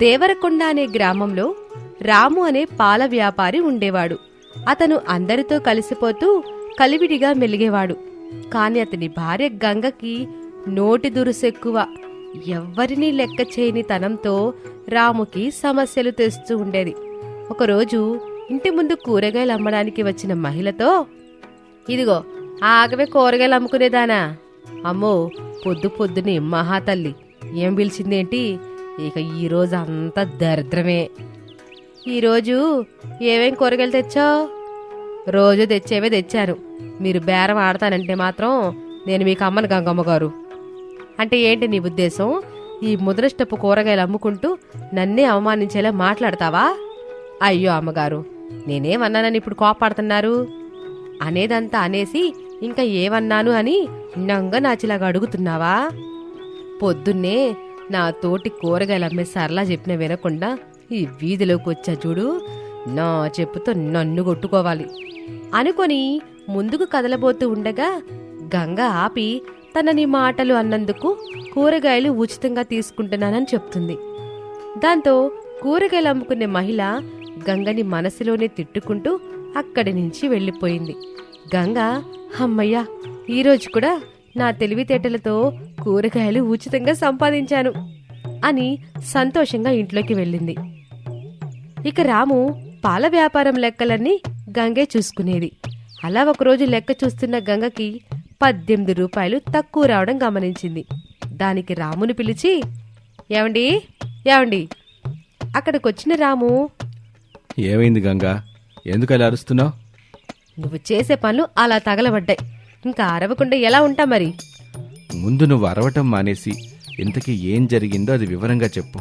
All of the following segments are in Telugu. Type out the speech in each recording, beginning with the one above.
దేవరకొండ అనే గ్రామంలో రాము అనే పాల వ్యాపారి ఉండేవాడు. అతను అందరితో కలిసిపోతూ కలివిడిగా మెలిగేవాడు. కాని అతని భార్య గంగకి నోటి దురుసెక్కువ ఎవ్వరినీ లెక్క చేయని తనంతో రాముకి సమస్యలు తెస్తూ ఉండేది. ఒకరోజు ఇంటి ముందు కూరగాయలు అమ్మడానికి వచ్చిన మహిళతో ఇదిగో ఆగవే కూరగాయలు అమ్ముకునేదానా? అమ్మో పొద్దు పొద్దునే మహాతల్లి. ఏం పిలిచిందేంటి? ఇక ఈరోజు అంతా దరిద్రమే. ఈరోజు ఏమేం కూరగాయలు తెచ్చావు? రోజు తెచ్చేవే తెచ్చాను. మీరు బేరం ఆడతానంటే మాత్రం నేను మీకు అమ్మను గంగమ్మ గారు. అంటే ఏంటి నీ ఉద్దేశం? ఈ ముదరష్టపు కూరగాయలు అమ్ముకుంటూ నన్నే అవమానించేలా మాట్లాడతావా? అయ్యో అమ్మగారు నేనేమన్నానని ఇప్పుడు కోపాడుతున్నారు అనేదంతా అనేసి ఇంకా ఏమన్నాను అని నంగ నాచిలాగా అడుగుతున్నావా? పొద్దున్నే నా తోటి కూరగాయలు అమ్మే సరళా చెప్పిన వినకుండా ఈ వీధిలోకి వచ్చా చూడు. నా చెప్పుతో నన్ను కొట్టుకోవాలి. అనుకొని ముందుకు కదలబోతూ ఉండగా గంగ ఆపి తనని మాటలు అన్నందుకు కూరగాయలు ఉచితంగా తీసుకుంటున్నానని చెప్తుంది. దాంతో కూరగాయలు అమ్ముకునే మహిళ గంగని మనసులోనే తిట్టుకుంటూ అక్కడి నుంచి వెళ్ళిపోయింది. గంగ అమ్మయ్యా ఈరోజు కూడా నా తెలివితేటలతో కూరగాయలు ఉచితంగా సంపాదించాను అని సంతోషంగా ఇంట్లోకి వెళ్ళింది. ఇక రాము పాల వ్యాపారం లెక్కలన్నీ గంగే చూసుకునేది. అలా ఒకరోజు లెక్క చూస్తున్న గంగకి పద్దెనిమిది రూపాయలు తక్కువ రావడం గమనించింది. దానికి రాముని పిలిచి ఏమండి? ఏమండి? అక్కడికొచ్చిన రాము? ఏమైంది గంగా? ఎందుకు అలా అరుస్తున్నావు? నువ్వు చేసే పనులు అలా తగలబడ్డాయి. ఇంకా అరవకుండా ఎలా ఉంటా మరి? ముందు నువ్వు అరవటం మానేసి ఇంతకీ ఏం జరిగిందో అది వివరంగా చెప్పు.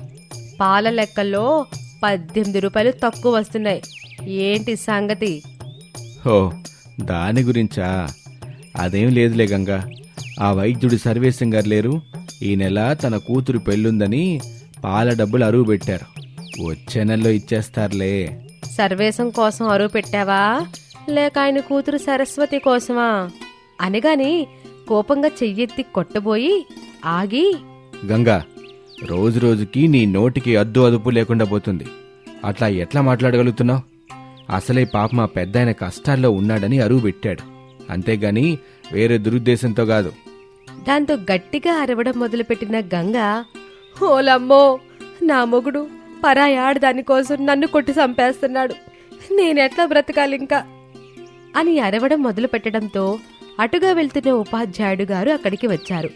పాల లెక్కల్లో పద్దెనిమిది రూపాయలు తక్కువ వస్తున్నాయి. ఏంటి సంగతి? ఓ దాని గురించా? అదేం లేదులే గంగా. ఆ వైద్యుడు సర్వేశం గారు లేరు. ఈ నెల తన కూతురు పెళ్ళుందని పాల డబ్బులు అరువు పెట్టారు. వచ్చే నెలలో ఇచ్చేస్తారులే. సర్వేశం కోసం అరువు పెట్టావా? లేక ఆయన కూతురు సరస్వతి కోసమా? అనగాని కోపంగా చెయ్యెత్తి కొట్టబోయి ఆగి గంగా రోజు రోజుకి నీ నోటికి అద్దు అదుపు లేకుండా పోతుంది. అట్లా ఎట్లా మాట్లాడగలుగుతున్నావు? అసలే పాప మా పెద్దాయన కష్టాల్లో ఉన్నాడని అరువు పెట్టాడు. అంతేగాని వేరే దురుద్దేశంతో కాదు. దాంతో గట్టిగా అరవడం మొదలుపెట్టిన గంగ ఓలమ్మో నా మొగుడు పరాయి ఆడదాని కోసం నన్ను కొట్టి చంపేస్తున్నాడు. నేనెట్లా బ్రతకాలి ఇంకా అని అరవడం మొదలు పెట్టడంతో అటుగా వెళ్తున్న ఉపాధ్యాయుడు గారు అక్కడికి వచ్చారు.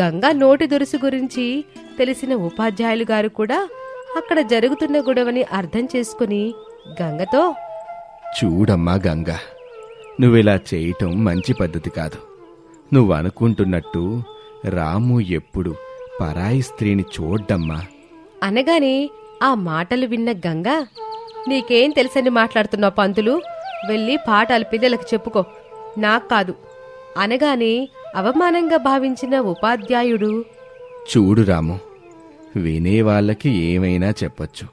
గంగా నోటి దురుసు గురించి తెలిసిన ఉపాధ్యాయులు గారు కూడా అక్కడ జరుగుతున్న గొడవని అర్థం చేసుకుని గంగతో చూడమ్మా గంగా నువ్విలా చేయటం మంచి పద్ధతి కాదు. నువ్వు అనుకుంటున్నట్టు రాము ఎప్పుడు పరాయి స్త్రీని చూడ్డమ్మా. అనగానే ఆ మాటలు విన్న గంగ నీకేం తెలుసని మాట్లాడుతున్నావు పంతులు? వెళ్ళి పాఠాలు పిల్లలకు చెప్పుకో. నాకు కాదు. అనగానే అవమానంగా భావించిన ఉపాధ్యాయుడు చూడు రాము వినేవాళ్ళకి ఏమైనా చెప్పొచ్చు.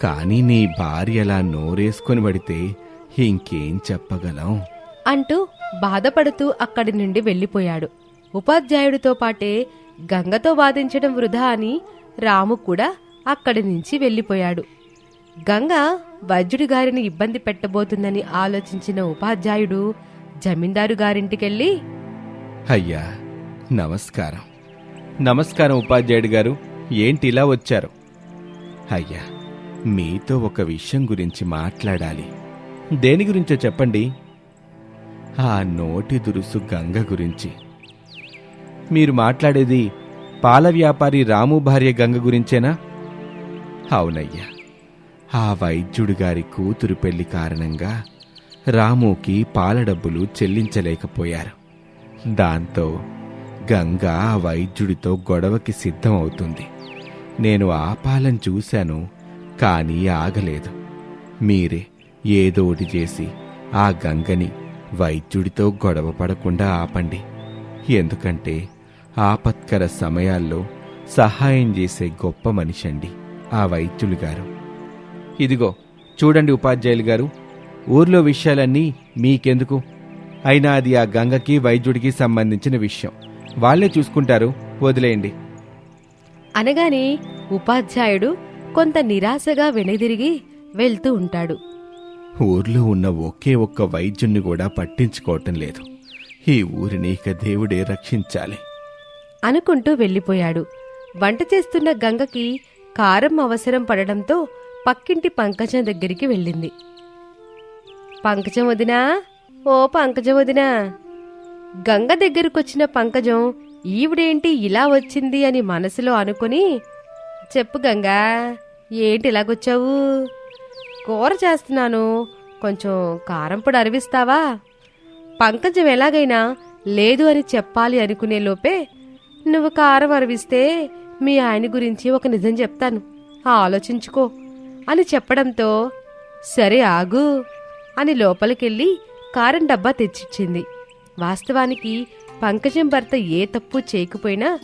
కానీ నీ భార్య అలా నోరేసుకొని పడితే ఇంకేం చెప్పగలం? అంటూ బాధపడుతూ అక్కడి నుండి వెళ్ళిపోయాడు. ఉపాధ్యాయుడితో పాటే గంగతో వాదించడం వృధా అని రాము కూడా అక్కడి నుంచి వెళ్ళిపోయాడు. గంగ వైద్యుడి గారిని ఇబ్బంది పెట్టబోతుందని ఆలోచించిన ఉపాధ్యాయుడు జమీందారు గారింటికెళ్ళి అయ్యా నమస్కారం. నమస్కారం ఉపాధ్యాయుడు గారు. ఏంటి ఇలా వచ్చారు? అయ్యా మీతో ఒక విషయం గురించి మాట్లాడాలి. దేని గురించో చెప్పండి. ఆ నోటి దురుసు గంగ గురించి. మీరు మాట్లాడేది పాల వ్యాపారి రాము భార్య గంగ గురించేనా? అవునయ్యా ఆ వైద్యుడు గారి కూతురు పెళ్ళి కారణంగా రాముకి పాల డబ్బులు చెల్లించలేకపోయారు. దాంతో గంగ ఆ వైద్యుడితో గొడవకి సిద్ధం అవుతుంది నేను ఆపాలని చూశాను కానీ ఆగలేదు. మీరే ఏదోటి చేసి ఆ గంగని వైద్యుడితో గొడవ పడకుండా ఆపండి. ఎందుకంటే ఆపత్కర సమయాల్లో సహాయం చేసే గొప్ప మనిషండి ఆ వైద్యులు గారు. ఇదిగో చూడండి ఉపాధ్యాయులు గారు ఊర్లో విషయాలన్నీ మీకెందుకు? అయినా అది ఆ గంగకి వైద్యుడికి సంబంధించిన విషయం. వాళ్ళే చూసుకుంటారు. వదిలేయండి. అనగానే ఉపాధ్యాయుడు కొంత నిరాశగా వెనుదిరిగి వెళ్తూ ఉంటాడు. ఊర్లో ఉన్న ఒకే ఒక్క వైద్యుణ్ణి కూడా పట్టించుకోవటం లేదు. ఈ ఊరిని ఇక దేవుడే రక్షించాలి. అనుకుంటూ వెళ్ళిపోయాడు. వంట చేస్తున్న గంగకి కారం అవసరం పడడంతో పక్కింటి పంకజం దగ్గరికి వెళ్ళింది. పంకజం వదినా? ఓ పంకజం వదినా గంగ దగ్గరకొచ్చిన పంకజం ఈవిడేంటి ఇలా వచ్చింది అని మనసులో అనుకుని చెప్పు గంగా ఏంటి ఇలాగొచ్చావు? కూర చేస్తున్నాను కొంచెం కారం పొడి అరివిస్తావా? పంకజం ఎలాగైనా లేదు అని చెప్పాలి అనుకునే లోపే నువ్వు కారం అరివిస్తే మీ ఆయన గురించి ఒక నిజం చెప్తాను. ఆలోచించుకో అని చెప్పడంతో సరే ఆగు. అని లోపలికెళ్ళి కారం డబ్బా తెచ్చిచ్చింది. వాస్తవానికి పంకజం భర్త ఏ తప్పు చేయకపోయినా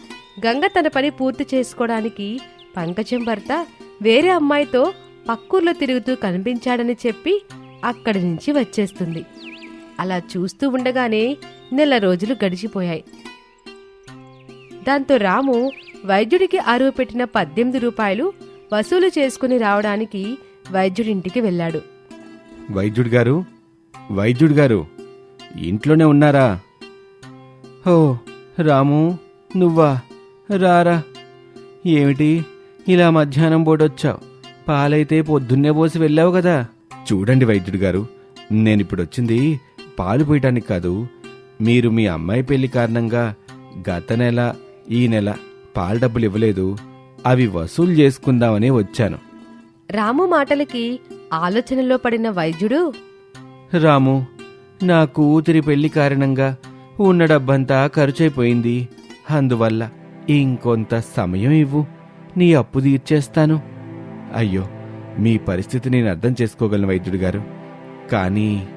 గంగ తన పని పూర్తి చేసుకోవడానికి పంకజం భర్త వేరే అమ్మాయితో పక్కూర్లో తిరుగుతూ కనిపించాడని చెప్పి అక్కడి నుంచి వచ్చేస్తుంది. అలా చూస్తూ ఉండగానే నెల రోజులు గడిచిపోయాయి. దాంతో రాము వైద్యుడికి అరువు పెట్టిన పద్దెనిమిది రూపాయలు వసూలు చేసుకుని రావడానికి వైద్యుడింటికి వెళ్ళాడు. వైద్యుడు గారు? వైద్యుడు గారు ఇంట్లోనే ఉన్నారా? ఓ రాము నువ్వా? రారా. ఏమిటి? ఇలా మధ్యాహ్నం పూటొచ్చావు. పాలైతే పొద్దున్నే పోసి వెళ్ళావు కదా. చూడండి వైద్యుడు గారు నేనిప్పుడు వచ్చింది పాలు పోయటానికి కాదు. మీరు మీ అమ్మాయి పెళ్ళి కారణంగా గత నెల ఈ నెల పాల డబ్బులు ఇవ్వలేదు అవి వసూలు చేసుకుందామని వచ్చాను. రాము మాటలకి ఆలోచనలో పడిన వైద్యుడు రాము నా కూతురి పెళ్ళి కారణంగా ఉన్న డబ్బంతా ఖర్చయిపోయింది అందువల్ల ఇంకొంత సమయం ఇవ్వు. నీ అప్పు తీర్చేస్తాను. అయ్యో మీ పరిస్థితి నేను అర్థం చేసుకోగలను వైద్యుడు గారు. కానీ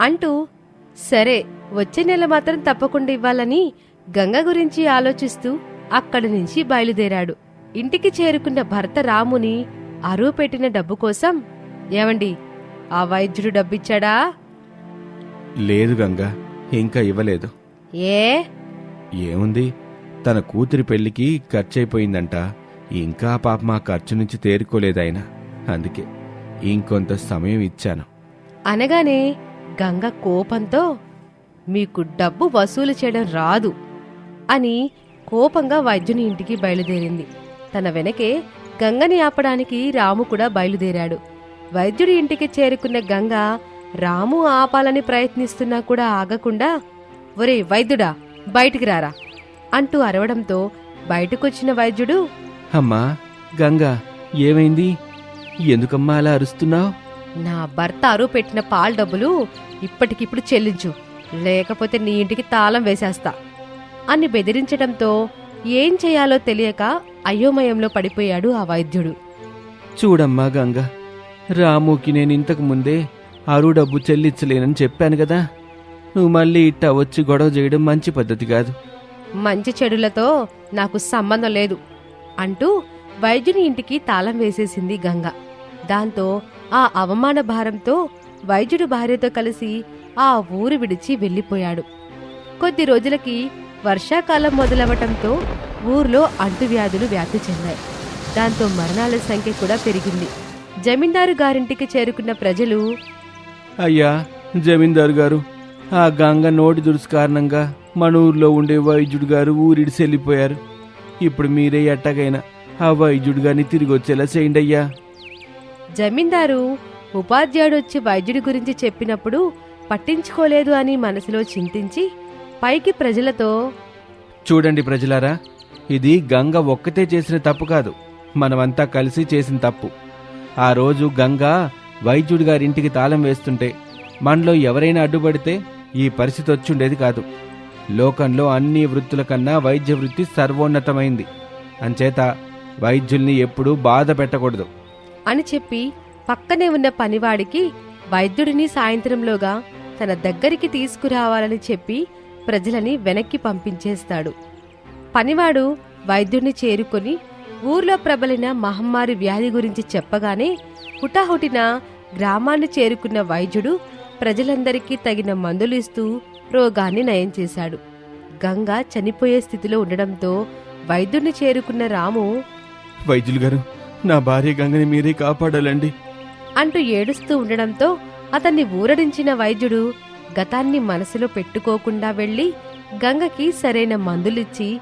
అంటూ సరే వచ్చే నెల మాత్రం తప్పకుండా ఇవ్వాలని గంగ గురించి ఆలోచిస్తూ అక్కడి నుంచి బయలుదేరాడు. ఇంటికి చేరుకున్న భర్త రాముని అరువు పెట్టిన డబ్బు కోసం ఏమండి? ఆ వైద్యుడు డబ్బిచ్చాడా? లేదు గంగా ఇంకా ఇవ్వలేదు. ఏ? ఏముంది? తన కూతురి పెళ్ళికి ఖర్చయిపోయిందంట ఇంకా పాప మా ఖర్చు నుంచి తేరుకోలేదాయన అందుకే ఇంకొంత సమయం ఇచ్చాను. అనగానే గంగ కోపంతో మీకు డబ్బు వసూలు చేయడం రాదు అని కోపంగా వైద్యుని ఇంటికి బయలుదేరింది. తన వెనకే గంగని ఆపడానికి రాము కూడా బయలుదేరాడు. వైద్యుడి ఇంటికి చేరుకున్న గంగ రాము ఆపాలని ప్రయత్నిస్తున్నా కూడా ఆగకుండా ఒరే వైద్యుడా బయటికి రారా అంటూ అరవడంతో బయటకొచ్చిన వైద్యుడు అమ్మా గంగా ఏమైంది? ఎందుకమ్మా అలా అరుస్తున్నావు? నా భర్త అరువు పెట్టిన పాల డబ్బులు ఇప్పటికిప్పుడు చెల్లించు లేకపోతే నీ ఇంటికి తాళం వేసేస్తా అని బెదిరించడంతో ఏం చేయాలో తెలియక అయోమయంలో పడిపోయాడు ఆ వైద్యుడు. చూడమ్మా గంగ రాముకి నేను ఇంతకు ముందే అరువు డబ్బు చెల్లించలేనని చెప్పాను కదా. నువ్వు మళ్ళీ ఇట్టా వచ్చి గొడవ చేయడం మంచి పద్ధతి కాదు. మంచి చెడులతో నాకు సంబంధం లేదు అంటూ వైద్యుని ఇంటికి తాళం వేసేసింది గంగ. దాంతో ఆ అవమాన భారంతో వైద్యుడు భార్యతో కలిసి ఆ ఊరు విడిచి వెళ్ళిపోయాడు. కొద్ది రోజులకి వర్షాకాలం మొదలవటంతో ఊర్లో అంటువ్యాధులు వ్యాప్తి చెందాయి. దాంతో మరణాల సంఖ్య కూడా పెరిగింది. జమీందారు గారింటికి చేరుకున్న ప్రజలు అయ్యా జమీందారు గారు ఆ గంగ నోటి దురుసు కారణంగా మన ఊర్లో ఉండే వైద్యుడు గారు ఊరిడిసి వెళ్ళిపోయారు ఇప్పుడు మీరే ఎట్టగైనా ఆ వైద్యుడు గారిని తిరిగి వచ్చేలా చేయండి అయ్యా. జమీందారు ఉపాధ్యాయుడు వచ్చి వైద్యుడి గురించి చెప్పినప్పుడు పట్టించుకోలేదు అని మనసులో చింతించి పైకి ప్రజలతో చూడండి ప్రజలారా ఇది గంగ ఒక్కతే చేసిన తప్పు కాదు. మనమంతా కలిసి చేసిన తప్పు. ఆ రోజు గంగా వైద్యుడి గారింటికి తాళం వేస్తుంటే మనలో ఎవరైనా అడ్డుపడితే ఈ పరిస్థితి వచ్చుండేది కాదు. లోకంలో అన్ని వృత్తుల కన్నా వైద్య వృత్తి సర్వోన్నతమైంది. అంచేత వైద్యుల్ని ఎప్పుడూ బాధ పెట్టకూడదు. అని చెప్పి పక్కనే ఉన్న పనివాడికి వైద్యుడిని సాయంత్రంలోగా తన దగ్గరికి తీసుకురావాలని చెప్పి ప్రజలని వెనక్కి పంపించేస్తాడు. పనివాడు వైద్యుడిని చేరుకొని ఊర్లో ప్రబలిన మహమ్మారి వ్యాధి గురించి చెప్పగానే హుటాహుటిన గ్రామాన్ని చేరుకున్న వైద్యుడు ప్రజలందరికీ తగిన మందులు ఇస్తూ రోగాన్ని నయం చేశాడు. గంగ చనిపోయే స్థితిలో ఉండడంతో వైద్యుడిని చేరుకున్న రాము వైద్యులు గారు నా భార్య గంగని మీరే కాపాడాలండి. అంటూ ఏడుస్తూ ఉండడంతో అతన్ని ఊరడించిన వైద్యుడు గతాన్ని మనసులో పెట్టుకోకుండా వెళ్ళి గంగకి సరైన మందులిచ్చి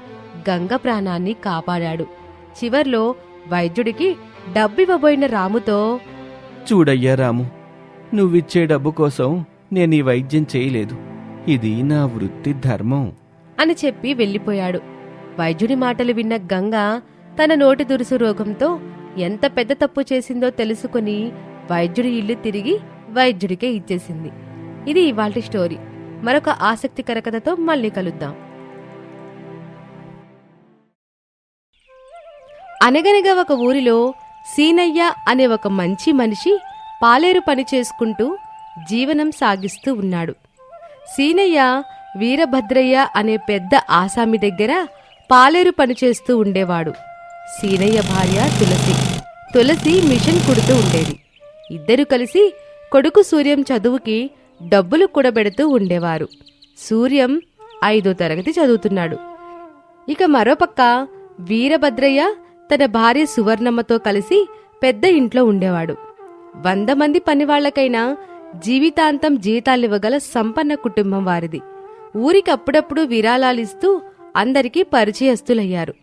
గంగ ప్రాణాన్ని కాపాడాడు. చివర్లో వైద్యుడికి డబ్బివ్వబోయిన రాముతో చూడయ్యా రాము నువ్విచ్చే డబ్బు కోసం నేను ఈ వైద్యం చేయలేదు. ఇది నా వృత్తి ధర్మం. అని చెప్పి వెళ్ళిపోయాడు. వైద్యుడి మాటలు విన్న గంగ తన నోటి దురుసు రోగంతో ఎంత పెద్ద తప్పు చేసిందో తెలుసుకుని వైద్యుడి ఇల్లు తిరిగి వైద్యుడికే ఇచ్చేసింది. ఇది ఇవాల్టి స్టోరీ. మరొక ఆసక్తికర కథతో మళ్ళీ కలుద్దాం. అనగనగా ఒక ఊరిలో సీనయ్య అనే ఒక మంచి మనిషి పాలేరు పని చేసుకుంటూ జీవనం సాగిస్తూ ఉన్నాడు. సీనయ్య వీరభద్రయ్య అనే పెద్ద ఆసామి దగ్గర పాలేరు పని చేస్తూ ఉండేవాడు. సీనయ్య భార్య తులసి. తులసి మిషన్ కుడుతూ ఉండేది. ఇద్దరు కలిసి కొడుకు సూర్యం చదువుకి డబ్బులు కూడబెడుతూ ఉండేవారు. సూర్యం ఐదో తరగతి చదువుతున్నాడు. ఇక మరోపక్క వీరభద్రయ్య తన భార్య సువర్ణమ్మతో కలిసి పెద్ద ఇంట్లో ఉండేవాడు. వంద మంది పనివాళ్ళకైనా జీవితాంతం జీతాలివ్వగల సంపన్న కుటుంబం వారిది. ఊరికి అప్పుడప్పుడు విరాళాలిస్తూ అందరికీ పరిచయస్తులయ్యారు.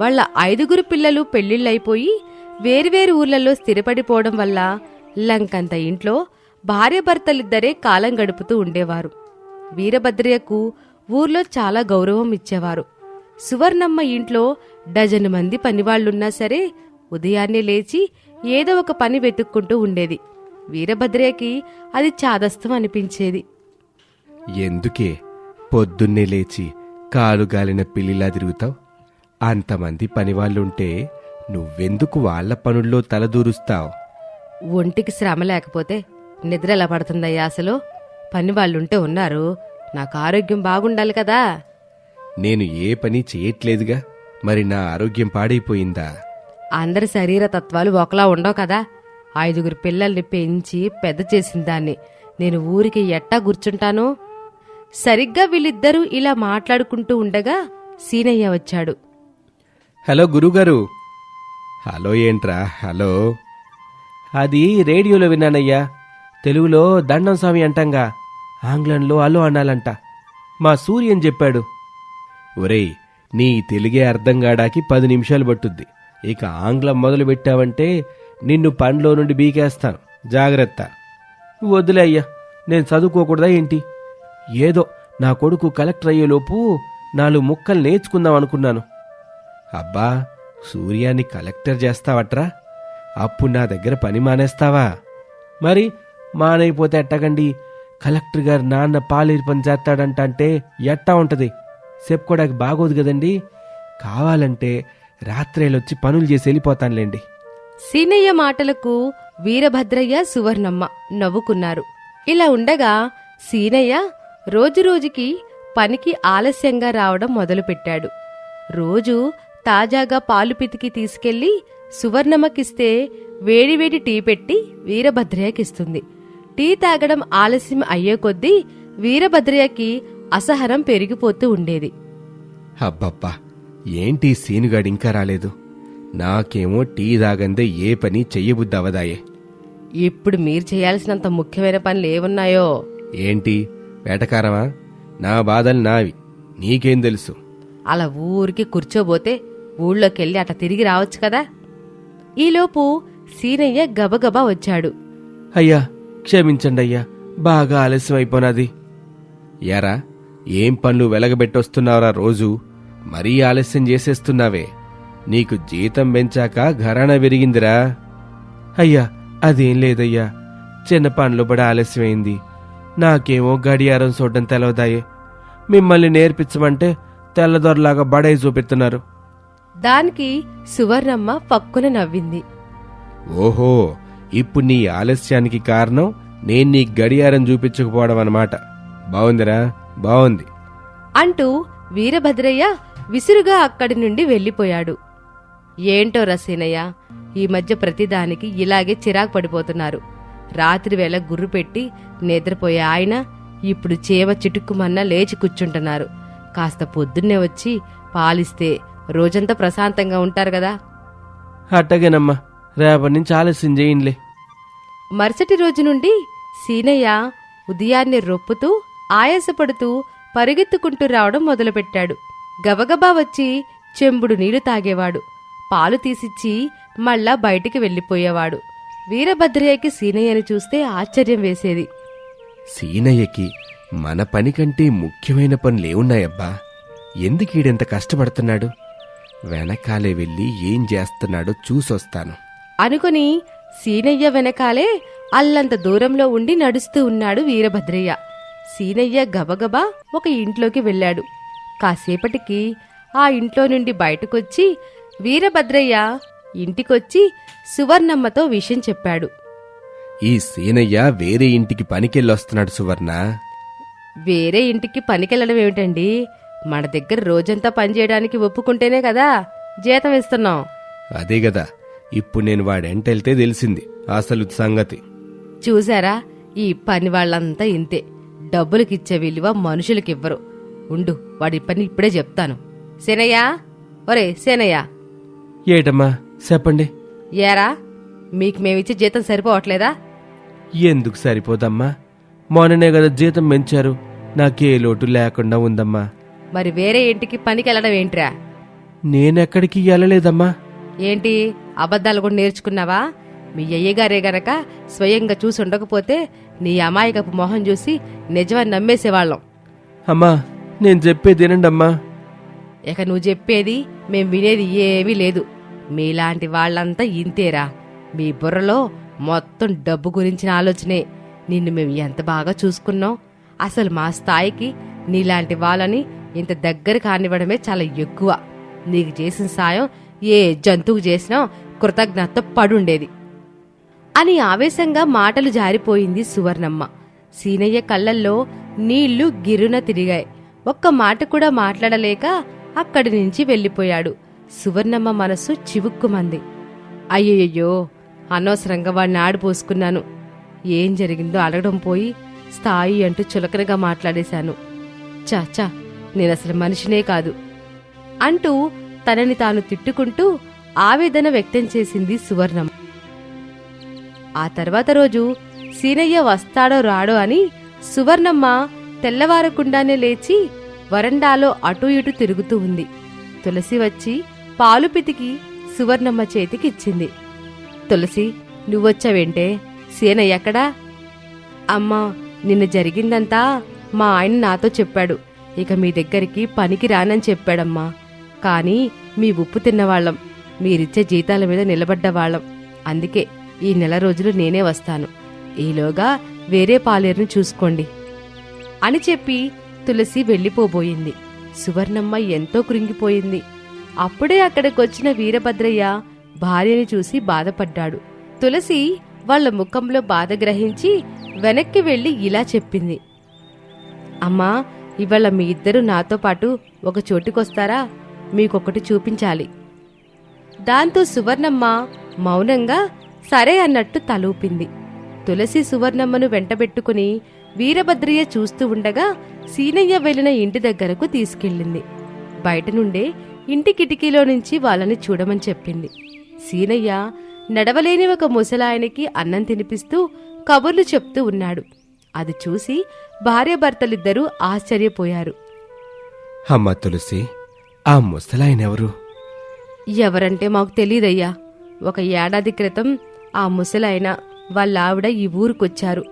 వాళ్ళ ఐదుగురు పిల్లలు పెళ్ళిళ్ళైపోయి వేర్వేరు ఊర్లలో స్థిరపడిపోవడం వల్ల లంకంత ఇంట్లో భార్యభర్తలిద్దరే కాలం గడుపుతూ ఉండేవారు. వీరభద్రయ్యకు ఊర్లో చాలా గౌరవం ఇచ్చేవారు. సువర్ణమ్మ ఇంట్లో డజను మంది పనివాళ్ళున్నా సరే ఉదయాన్నే లేచి ఏదో ఒక పని వెతుక్కుంటూ ఉండేది. వీరభద్రయ్యకి అది చాదస్తం అనిపించేది. ఎందుకే పొద్దున్నే లేచి కాలు గాలిన పిల్లిలా తిరుగుతావు? అంతమంది పనివాళ్ళుంటే నువ్వెందుకు వాళ్ళ పనుల్లో తలదూరుస్తావు? ఒంటికి శ్రమ లేకపోతే నిద్ర ఎలా పడుతుందయ్యా అసలు? పని వాళ్ళుంటే ఉన్నారు నాకు ఆరోగ్యం బాగుండాలి కదా. నేను ఏ పని చేయట్లేదుగా? మరి నా ఆరోగ్యం పాడైపోయిందా? అందరి శరీర తత్వాలు ఒకలా ఉండవు కదా. ఐదుగురు పిల్లల్ని పెంచి పెద్ద చేసిన దాన్ని నేను ఊరికి ఎట్టా కూర్చుంటాను? సరిగ్గా వీళ్ళిద్దరూ ఇలా మాట్లాడుకుంటూ ఉండగా సీనయ్య వచ్చాడు. హలో గురుగారు. హలో ఏంట్రా? హలో. అది రేడియోలో విన్నానయ్యా. తెలుగులో దండం స్వామి అంటంగా ఆంగ్లంలో అలో అనాలంట. మా సూర్యన్ చెప్పాడు. ఒరేయ్ నీ తెలుగే అర్థం కాడానికి పది నిమిషాలు పట్టుద్ది. ఇక ఆంగ్లం మొదలు పెట్టావంటే నిన్ను పండ్లో నుండి బీకేస్తాను. జాగ్రత్త. వద్దులే అయ్యా నేను చదువుకోకూడదా ఏంటి? ఏదో నా కొడుకు కలెక్టర్ అయ్యేలోపు నాలుగు ముక్కలు నేర్చుకుందాం అనుకున్నాను. అబ్బా సూర్యాన్ని కలెక్టర్ చేస్తావట్రా? అప్పుడు నా దగ్గర పని మానేస్తావా? మరి మానైపోతే ఎట్టకండి? కలెక్టర్ గారు నాన్న పాలేరు పని చేస్తాడంట అంటే ఎట్టా ఉంటది? చెప్పుకోవడానికి బాగోదు కదండి. కావాలంటే రాత్రేలొచ్చి పనులు చేసి వెళ్ళిపోతానులేండి. సీనయ్య మాటలకు వీరభద్రయ్య సువర్ణమ్మ నవ్వుకున్నారు. ఇలా ఉండగా సీనయ్య రోజురోజుకి పనికి ఆలస్యంగా రావడం మొదలుపెట్టాడు. రోజు తాజాగా పాలు పితికి తీసుకెళ్ళి సువర్ణమ్మకిస్తే వేడివేడి టీ పెట్టి వీరభద్రయ్యకిస్తుంది. టీ తాగడం ఆలస్యం అయ్యే కొద్దీ వీరభద్రయ్యకి అసహనం పెరిగిపోతూ ఉండేది. అబ్బబ్బా ఏంటి సీనుగాడు ఇంకా రాలేదు? నాకేమో టీ తాగందే ఏ పని చెయ్యబుద్దవదాయే ఇప్పుడు మీరు చేయాల్సినంత ముఖ్యమైన పనులు ఏమున్నాయో? ఏంటి? వేటకారమా? నా బాధలు నావి. నీకేం తెలుసు? అలా ఊరికి కూర్చోబోతే ఊళ్ళోకెళ్ళి అట్లా తిరిగి రావచ్చు కదా? ఈలోపు సీనయ్య గబగబా వచ్చాడు. అయ్యా క్షమించండి అయ్యా బాగా ఆలస్యం అయిపోనాది యారా ఏం పనులు వెలగబెట్టొస్తున్నావురా రోజు? మరీ ఆలస్యం చేసేస్తున్నావే. నీకు జీతం పెంచాక ఘరాన విరిగిందిరా. అయ్యా అదేం లేదయ్యా. చిన్న పనులు పడి ఆలస్యమైంది. నాకేమో గడియారం చూడడం తెలవదాయే. మిమ్మల్ని నేర్పించమంటే తెల్లదొరలాగా బడై చూపిస్తున్నారు. దానికి సువర్ణమ్మ పక్కున నవ్వింది. ఓహో ఇప్పుడు నీ ఆలస్యానికి కారణం నేను నీ గడియారం చూపించకపోవడం అన్నమాట. బాగుందిరా బాగుంది అంటూ వీరభద్రయ్య విసురుగా అక్కడి నుండి వెళ్ళిపోయాడు. ఏంటో రసీనయ్య ఈ మధ్య ప్రతిదానికి ఇలాగే చిరాకు పడిపోతున్నారు. రాత్రి వేళ గుర్రు పెట్టి నిద్రపోయే ఆయన ఇప్పుడు చేవ చిటుక్కుమన్నా లేచి కూర్చుంటున్నారు. కాస్త పొద్దున్నే వచ్చి పాలిస్తే రోజంతా ప్రశాంతంగా ఉంటారు కదా. అట్టగేనమ్మా రేపటి నుంచి ఆలస్యం చేయండిలే మరుసటి రోజు నుండి సీనయ్య ఉదయాన్నే రొప్పుతూ ఆయాసపడుతూ పరిగెత్తుకుంటూ రావడం మొదలుపెట్టాడు. గబగబా వచ్చి చెంబుడు నీళ్ళు తాగేవాడు. పాలు తీసిచ్చి మళ్ళా బయటికి వెళ్ళిపోయేవాడు. వీరభద్రయ్యకి సీనయ్యని చూస్తే ఆశ్చర్యం వేసేది. సీనయ్యకి మన పని కంటే ముఖ్యమైన పనులేమున్నాయబ్బా ఎందుకు ఈడెంత కష్టపడుతున్నాడు? వెనకాలే వెళ్ళి ఏం చేస్తున్నాడో చూసొస్తాను. అనుకుని సీనయ్య వెనకాలే అల్లంత దూరంలో ఉండి నడుస్తూ ఉన్నాడు వీరభద్రయ్య. సీనయ్య గబగబా ఒక ఇంట్లోకి వెళ్ళాడు. కాసేపటికి ఆ ఇంట్లో నుండి బయటకొచ్చి వీరభద్రయ్య ఇంటికొచ్చి సువర్ణమ్మతో విషయం చెప్పాడు. ఈ సీనయ్య వేరే ఇంటికి పనికెళ్ళొస్తున్నాడు సువర్ణ. వేరే ఇంటికి పనికెళ్ళడం ఏమిటండి? మన దగ్గర రోజంతా పనిచేయడానికి ఒప్పుకుంటేనే కదా జీతం ఇస్తున్నాం. అదే గదా ఇప్పుడు నేను వాడెంటెళ్తే తెలిసింది. అసలు సంగతి. చూసారా ఈ పని వాళ్ళంతా ఇంతే. డబ్బులకిచ్చే విలువ మనుషులకివ్వరు. ఉండు వాడి పని ఇప్పుడే చెప్తాను. సేనయ్య? ఒరే సేనయ్య. ఏటమ్మా? చెప్పండి. ఏరా? మీకు మేమిచ్చే జీతం సరిపోవట్లేదా? ఎందుకు సరిపోదమ్మా? మొన్ననే కదా జీతం పెంచారు. నాకే లోటు లేకుండా ఉందమ్మా. మరి వేరే ఇంటికి పనికి వెళ్ళడం ఏంట్రా? నేనెక్కడికి వెళ్ళలేదమ్మా. ఏంటి? అబద్ధాలు కూడా నేర్చుకున్నావా? మీ అయ్యగారే గనక స్వయంగా చూసి ఉండకపోతే నీ అమాయకపు మొహం చూసి నిజమని నమ్మేసేవాళ్ళం. అమ్మా నేను చెప్పేది వినండమ్మా. ఇక నువ్వు చెప్పేది మేం వినేది ఏమీ లేదు. మీలాంటి వాళ్ళంతా ఇంతేరా. మీ బుర్రలో మొత్తం డబ్బు గురించిన ఆలోచనే. నిన్ను మేము ఎంత బాగా చూసుకున్నాం? అసలు మా స్థాయికి నీలాంటి వాళ్ళని ఇంత దగ్గర కానివ్వడమే చాలా ఎక్కువ. నీకు చేసిన సాయం ఏ జంతువుకు చేసినా కృతజ్ఞత పడుండేది. అని ఆవేశంగా మాటలు జారిపోయింది సువర్ణమ్మ. సీనయ్య కళ్ళల్లో నీళ్ళు గిరున తిరిగాయి. ఒక్క మాట కూడా మాట్లాడలేక అక్కడి నుంచి వెళ్ళిపోయాడు. సువర్ణమ్మ మనసు చివుక్కుమంది. అయ్యయ్యో అనవసరంగా వాడిని ఆడిపోసుకున్నాను ఏం జరిగిందో అడగడం పోయి స్థాయి అంటూ చులకనగా మాట్లాడేశాను. చాచా నేను నేనసలు మనిషినే కాదు అంటూ తనని తాను తిట్టుకుంటూ ఆవేదన వ్యక్తం చేసింది సువర్ణమ్మ. ఆ తర్వాత రోజు సీనయ్య వస్తాడో రాడో అని సువర్ణమ్మ తెల్లవారకుండానే లేచి వరండాలో అటూ ఇటూ తిరుగుతూ ఉంది. తులసి వచ్చి పాలు పితికి సువర్ణమ్మ చేతికి ఇచ్చింది తులసి నువ్వొచ్చావేంటే? సీనయ్య ఎక్కడా? అమ్మా నిన్న జరిగిందంతా మా ఆయన నాతో చెప్పాడు. ఇక మీ దగ్గరికి పనికి రానని చెప్పాడమ్మా. కానీ మీ ఉప్పు తిన్నవాళ్ళం. మీరిచ్చే జీతాల మీద నిలబడ్డవాళ్ళం. అందుకే ఈ నెల రోజులు నేనే వస్తాను. ఈలోగా వేరే పాలేరును చూసుకోండి అని చెప్పి తులసి వెళ్ళిపోబోయింది. సువర్ణమ్మ ఎంతో కృంగిపోయింది. అప్పుడే అక్కడికొచ్చిన వీరభద్రయ్య భార్యని చూసి బాధపడ్డాడు. తులసి వాళ్ళ ముఖంలో బాధ గ్రహించి వెనక్కి వెళ్ళి ఇలా చెప్పింది. అమ్మా ఇవాళ మీ ఇద్దరు నాతో పాటు ఒక చోటుకొస్తారా? మీకొకటి చూపించాలి. దాంతో సువర్ణమ్మ మౌనంగా సరే అన్నట్టు తలూపింది. తులసి సువర్ణమ్మను వెంటబెట్టుకుని వీరభద్రయ్య చూస్తూ ఉండగా సీనయ్య వెళ్ళిన ఇంటి దగ్గరకు తీసుకెళ్ళింది. బయట నుండే ఇంటి కిటికీలో నుంచి వాళ్ళని చూడమని చెప్పింది. సీనయ్య నడవలేని ఒక ముసలాయనికి అన్నం తినిపిస్తూ కబుర్లు చెప్తూ ఉన్నాడు. అది చూసి భార్యాభర్తలిద్దరూ ఆశ్చర్యపోయారు. అమ్మా తులసి ఆ ముసలాయనెవరు? ఎవరంటే మాకు తెలియదయ్యా ఒక ఏడాది క్రితం ఆ ముసలాయన వాళ్ళ ఆవిడ ఈ ఊరుకొచ్చారు.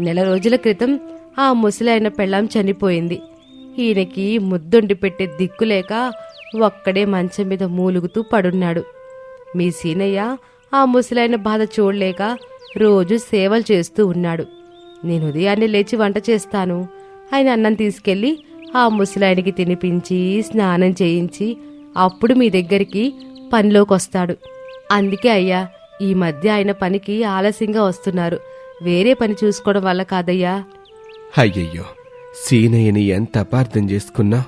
నెల రోజుల క్రితం ఆ ముసలాయన పెళ్ళాం చనిపోయింది. ఈయనకి ముద్దొండి పెట్టే దిక్కులేక ఒక్కడే మంచం మీద మూలుగుతూ పడున్నాడు. మీ సీనయ్య ఆ ముసలాయన బాధ చూడలేక రోజు సేవలు చేస్తూ ఉన్నాడు. నేను ఉదయాన్నే లేచి వంట చేస్తాను. ఆయన అన్నం తీసుకెళ్ళి ఆ ముసలాయనికి తినిపించి స్నానం చేయించి అప్పుడు మీ దగ్గరికి పనిలోకి వస్తాడు అందుకే అయ్యా ఈ మధ్య ఆయన పనికి ఆలస్యంగా వస్తున్నారు. వేరే పని చూసుకోవడం వల్ల కాదయ్యా. అయ్యయ్యో సీనయ్యని ఎంత అపార్థం చేసుకున్నా?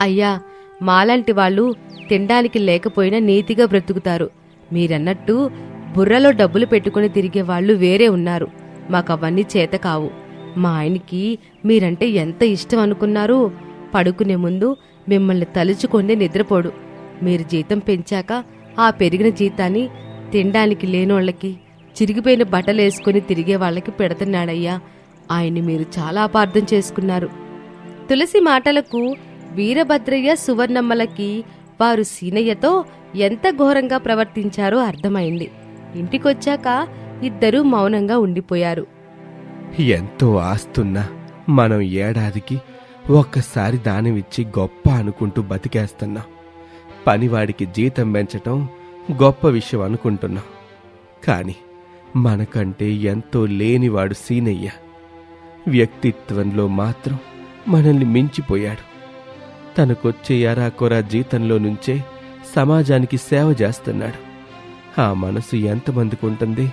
అయ్యా మాలాంటి వాళ్ళు తినడానికి లేకపోయినా నీతిగా బ్రతుకుతారు. మీరన్నట్టు బుర్రలో డబ్బులు పెట్టుకుని తిరిగే వాళ్ళు వేరే ఉన్నారు. మాకవన్నీ చేత కావు. మా ఆయనకి మీరంటే ఎంత ఇష్టం అనుకున్నారు పడుకునే ముందు మిమ్మల్ని తలుచుకొని నిద్రపోడు. మీరు జీతం పెంచాక ఆ పెరిగిన జీతాన్ని తినడానికి లేనోళ్ళకి చిరిగిపోయిన బట్టలు వేసుకుని తిరిగే వాళ్ళకి పెడుతున్నాడయ్యా. ఆయన్ని మీరు చాలా అపార్థం చేసుకున్నారు. తులసి మాటలకు వీరభద్రయ్య సువర్ణమ్మలకి వారు సీనయ్యతో ఎంత ఘోరంగా ప్రవర్తించారో అర్థమైంది. ఇంటికొచ్చాక ఇద్దరూ మౌనంగా ఉండిపోయారు. ఎంతో ఆస్తున్నా మనం ఏడాదికి ఒక్కసారి దానమిచ్చి గొప్ప అనుకుంటూ బతికేస్తున్నాం. పనివాడికి జీతం పెంచటం గొప్ప విషయం అనుకుంటున్నాం. కానీ మనకంటే ఎంతో లేనివాడు సీనయ్య. వ్యక్తిత్వంలో మాత్రం మనల్ని మించిపోయాడు. తనకొచ్చే ఎరాకొరా జీతంలో నుంచే సమాజానికి సేవ చేస్తున్నాడు. ఆ మనసు ఎంతమందికి ఉంటుంది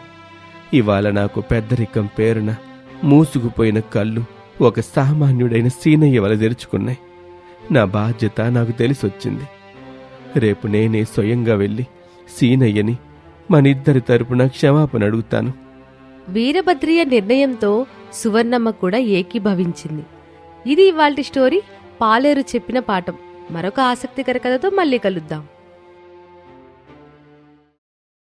ఇవాళ నాకు పెద్దరికం పేరున మూసుకుపోయిన కళ్ళు ఒక సామాన్యుడైన సీనయ్య వల తెరుచుకున్నాయి. నా బాధ్యత నాకు తెలిసొచ్చింది. రేపు నేనే స్వయంగా వెళ్ళి సీనయ్యని మనిద్దరి తరపున క్షమాపణ అడుగుతాను. వీరభద్రియ నిర్ణయంతో సువర్ణమ్మ కూడా ఏకీభవించింది. ఇది ఇవాల్టి స్టోరీ. పాలేరు చెప్పిన పాఠం. మరొక ఆసక్తికర కథతో మళ్ళీ కలుద్దాం.